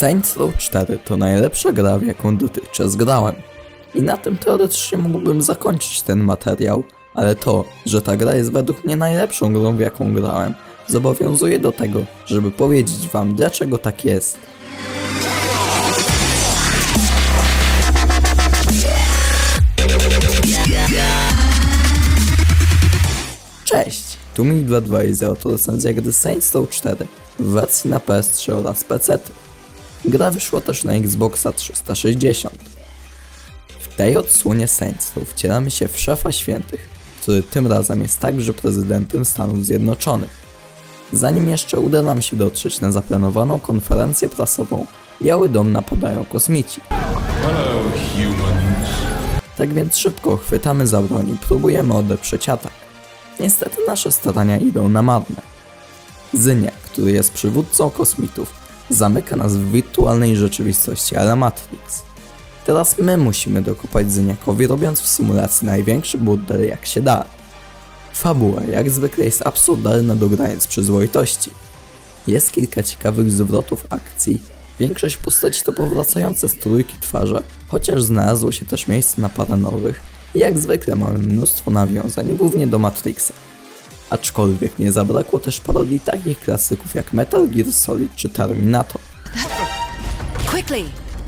Saints Row 4 to najlepsza gra, w jaką dotychczas grałem. I na tym teoretycznie mógłbym zakończyć ten materiał, ale to, że ta gra jest według mnie najlepszą grą, w jaką grałem, zobowiązuje do tego, żeby powiedzieć wam, dlaczego tak jest. Cześć, tu Mi22 i to recenzja gry Saints Row 4 w wersji na PS3 oraz PC. Gra wyszła też na Xboxa 360. W tej odsłonie Saints Row wcielamy się w szefa świętych, który tym razem jest także prezydentem Stanów Zjednoczonych. Zanim jeszcze uda nam się dotrzeć na zaplanowaną konferencję prasową, Biały Dom napadają kosmici. Hello, humans. Tak więc szybko chwytamy za broń i próbujemy odeprzeć atak. Niestety nasze starania idą na marne. Zyniak, który jest przywódcą kosmitów, zamyka nas w wirtualnej rzeczywistości ale Matrix. Teraz my musimy dokopać Zyniakowi, robiąc w symulacji największy burdel jak się da. Fabuła jak zwykle jest absurdalna do granic przyzwoitości. Jest kilka ciekawych zwrotów akcji. Większość postaci to powracające z trójki twarze, chociaż znalazło się też miejsce na parę nowych. Jak zwykle mamy mnóstwo nawiązań, głównie do Matrixa. Aczkolwiek nie zabrakło też parodii takich klasyków jak Metal Gear Solid czy Terminator. Quickly!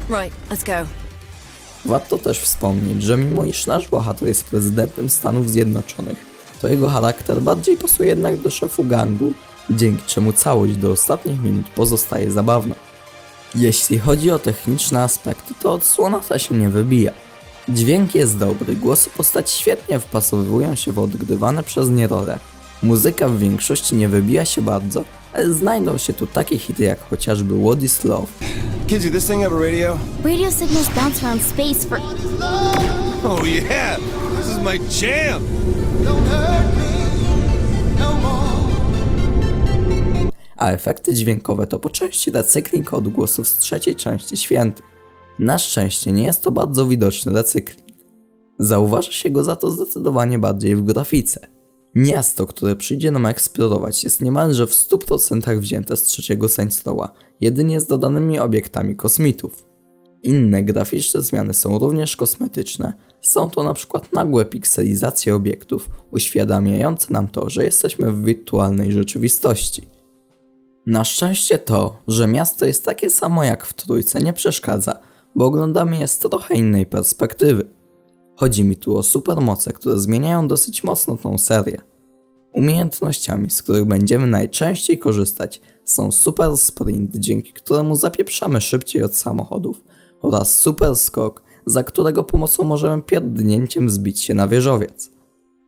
Right, let's go. Warto też wspomnieć, że mimo iż nasz bohater jest prezydentem Stanów Zjednoczonych, to jego charakter bardziej pasuje jednak do szefu gangu, dzięki czemu całość do ostatnich minut pozostaje zabawna. Jeśli chodzi o techniczne aspekty, to odsłona ta się nie wybija. Dźwięk jest dobry, głosy postaci świetnie wpasowują się w odgrywane przez nie role. Muzyka w większości nie wybija się bardzo, ale znajdą się tu takie hity jak chociażby What is Love, Kids, this thing have a radio? Radio signals bounce around space for. Oh yeah, this is my jam. a efekty dźwiękowe to po części recykling odgłosów z trzeciej części Świętych. Na szczęście nie jest to bardzo widoczny recykling. Zauważa się go za to zdecydowanie bardziej w grafice. Miasto, które przyjdzie nam eksplorować jest niemalże w 100% wzięte z trzeciego Saints Row'a, jedynie z dodanymi obiektami kosmitów. Inne graficzne zmiany są również kosmetyczne. Są to na przykład nagłe pikselizacje obiektów, uświadamiające nam to, że jesteśmy w wirtualnej rzeczywistości. Na szczęście to, że miasto jest takie samo jak w trójce nie przeszkadza, bo oglądamy je z trochę innej perspektywy. Chodzi mi tu o supermoce, które zmieniają dosyć mocno tą serię. Umiejętnościami, z których będziemy najczęściej korzystać są super sprint, dzięki któremu zapieprzamy szybciej od samochodów oraz super skok, za którego pomocą możemy pierdnięciem zbić się na wieżowiec.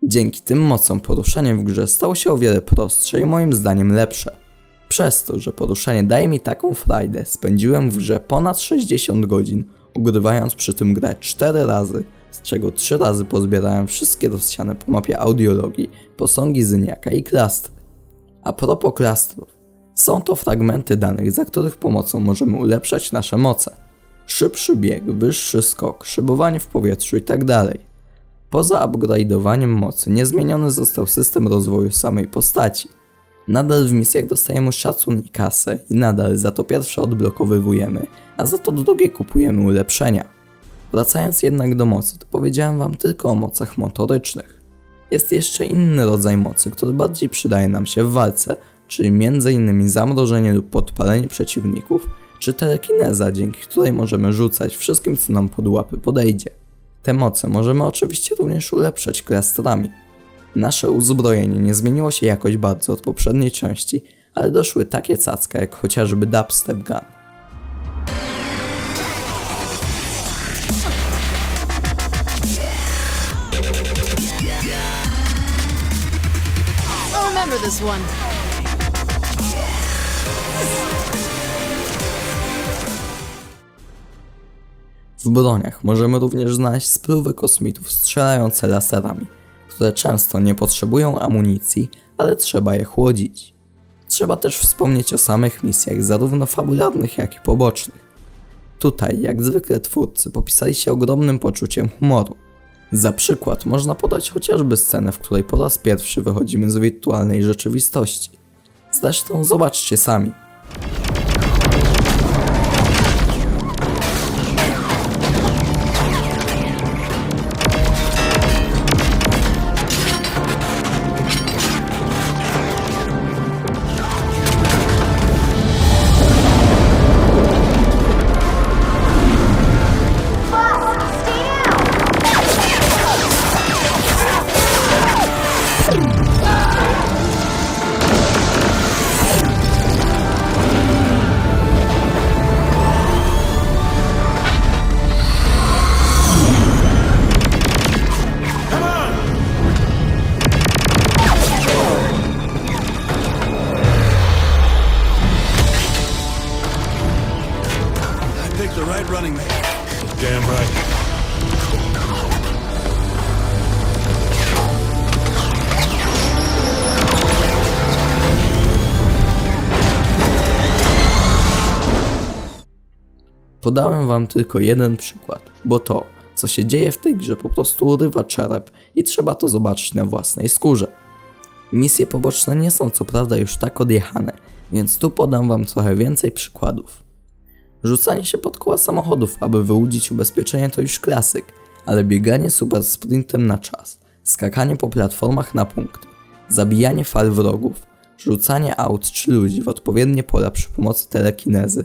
Dzięki tym mocom poruszanie w grze stało się o wiele prostsze i moim zdaniem lepsze. Przez to, że poruszanie daje mi taką frajdę, spędziłem w grze ponad 60 godzin, ugrywając przy tym grę 4 razy, z czego 3 razy pozbierałem wszystkie rozsiane po mapie audiologii, posągi Zyniaka i klastry. A propos klastrów, są to fragmenty danych, za których pomocą możemy ulepszać nasze moce. Szybszy bieg, wyższy skok, szybowanie w powietrzu itd. Poza upgrade'owaniem mocy, niezmieniony został system rozwoju samej postaci. Nadal w misjach dostajemy szacun i kasę i nadal za to pierwsze odblokowywujemy, a za to drugie kupujemy ulepszenia. Wracając jednak do mocy, to powiedziałem wam tylko o mocach motorycznych. Jest jeszcze inny rodzaj mocy, który bardziej przydaje nam się w walce, czyli m.in. zamrożenie lub podpalenie przeciwników, czy telekineza, dzięki której możemy rzucać wszystkim, co nam pod łapy podejdzie. Te moce możemy oczywiście również ulepszać klastrami. Nasze uzbrojenie nie zmieniło się jakoś bardzo od poprzedniej części, ale doszły takie cacka jak chociażby Dubstep Gun. Remember this one. W broniach możemy również znaleźć sprówy kosmitów strzelające laserami, które często nie potrzebują amunicji, ale trzeba je chłodzić. Trzeba też wspomnieć o samych misjach, zarówno fabularnych, jak i pobocznych. Tutaj, jak zwykle, twórcy popisali się ogromnym poczuciem humoru. Za przykład można podać chociażby scenę, w której po raz pierwszy wychodzimy z wirtualnej rzeczywistości. Zresztą zobaczcie sami. The right running mate. Damn right. Podałem wam tylko jeden przykład, bo to, co się dzieje w tej grze po prostu urywa czerep i trzeba to zobaczyć na własnej skórze. Misje poboczne nie są co prawda już tak odjechane, więc tu podam wam trochę więcej przykładów. Rzucanie się pod koła samochodów, aby wyłudzić ubezpieczenie to już klasyk, ale bieganie super sprintem na czas, skakanie po platformach na punkty, zabijanie fal wrogów, rzucanie aut czy ludzi w odpowiednie pola przy pomocy telekinezy,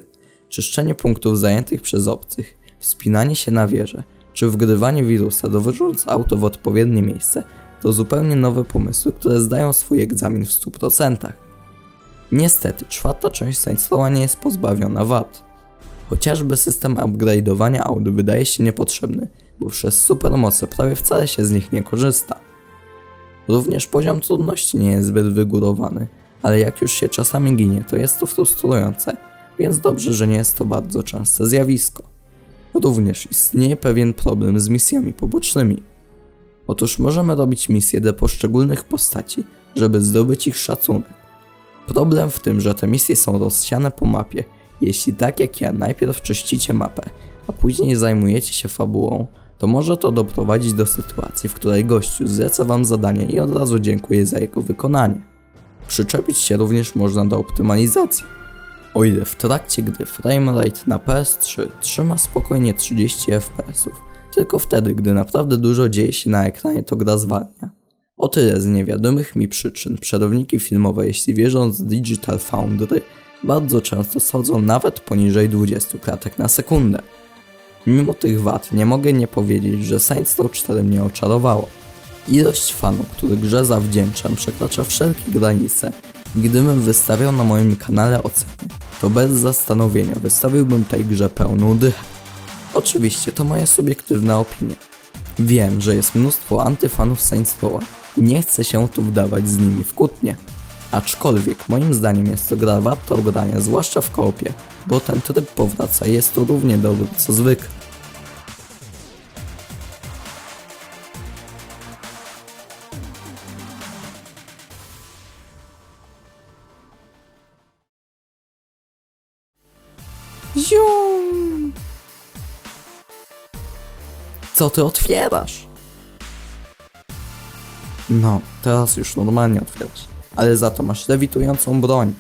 czyszczenie punktów zajętych przez obcych, wspinanie się na wieżę, czy wgrywanie wirusa dowożąc auto w odpowiednie miejsce, to zupełnie nowe pomysły, które zdają swój egzamin w 100%. Niestety, czwarta część Saints nie jest pozbawiona wad. Chociażby system upgrade'owania aut wydaje się niepotrzebny, bo przez supermoce prawie wcale się z nich nie korzysta. Również poziom trudności nie jest zbyt wygórowany, ale jak już się czasami ginie, to jest to frustrujące, więc dobrze, że nie jest to bardzo częste zjawisko. Również istnieje pewien problem z misjami pobocznymi. Otóż możemy robić misje dla poszczególnych postaci, żeby zdobyć ich szacunek. Problem w tym, że te misje są rozsiane po mapie. Jeśli tak jak ja najpierw czyścicie mapę, a później zajmujecie się fabułą, to może to doprowadzić do sytuacji, w której gościu zleca wam zadanie i od razu dziękuję za jego wykonanie. Przyczepić się również można do optymalizacji. O ile w trakcie gry framerate na PS3 trzyma spokojnie 30 fps, tylko wtedy, gdy naprawdę dużo dzieje się na ekranie, to gra zwalnia. O tyle z niewiadomych mi przyczyn przerowniki filmowe, jeśli wierząc Digital Foundry, bardzo często schodzą nawet poniżej 20 klatek na sekundę. Mimo tych wad nie mogę nie powiedzieć, że Saints Row 4 mnie oczarowało. Ilość fanów, których grze zawdzięczam, przekracza wszelkie granice. Gdybym wystawiał na moim kanale oceny, to bez zastanowienia wystawiłbym tej grze pełną dychę. Oczywiście to moja subiektywna opinia. Wiem, że jest mnóstwo antyfanów Saints Row i nie chcę się tu wdawać z nimi w kłótnie. Aczkolwiek moim zdaniem jest to gra warta ogrania, zwłaszcza w koopie, bo ten tryb powraca jest tu równie dobry co zwykle. Zium! Co ty otwierasz? No, teraz już normalnie otwierasz. Ale za to masz lewitującą broń.